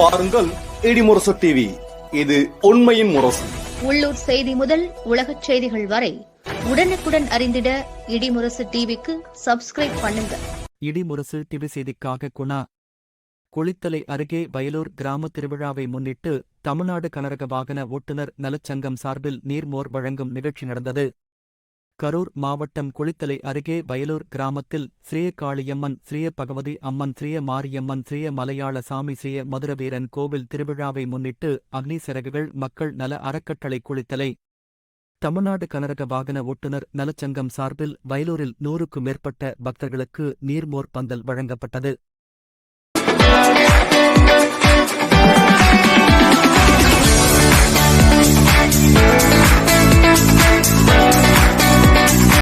பாருங்கள் இடிமுரசு டிவி இது உண்மையின் முரசு. உள்ளூர் செய்தி முதல் உலகச் செய்திகள் வரை உடனுக்குடன் அறிந்திட இடிமுரசு டிவிக்கு சப்ஸ்கிரைப் பண்ணுங்க. இடிமுரசு டிவி செய்திக்காக குணா. குளித்தலை அருகே வயலூர் கிராம திருவிழாவை முன்னிட்டு தமிழ்நாடு கனரக வாகன ஓட்டுநர் நலச்சங்கம் சார்பில் நீர்மோர் வழங்கும் நிகழ்ச்சி நடந்தது. கரூர் மாவட்டம் குளித்தலை அருகே வயலூர் கிராமத்தில் ஸ்ரீய காளியம்மன் ஸ்ரீய பகவதி அம்மன் ஸ்ரீய மாரியம்மன் ஸ்ரீய மலையாள சாமி ஸ்ரீய மதுரவீரன் கோவில் திருவிழாவை முன்னிட்டு அக்னி சிறகுகள் மக்கள் நல அறக்கட்டளை குளித்தலை. தமிழ்நாடு கனரக வாகன ஓட்டுநர் நலச்சங்கம் சார்பில் வயலூரில் நூறுக்கும் மேற்பட்ட பக்தர்களுக்கு நீர்மோர் பந்தல் வழங்கப்பட்டது.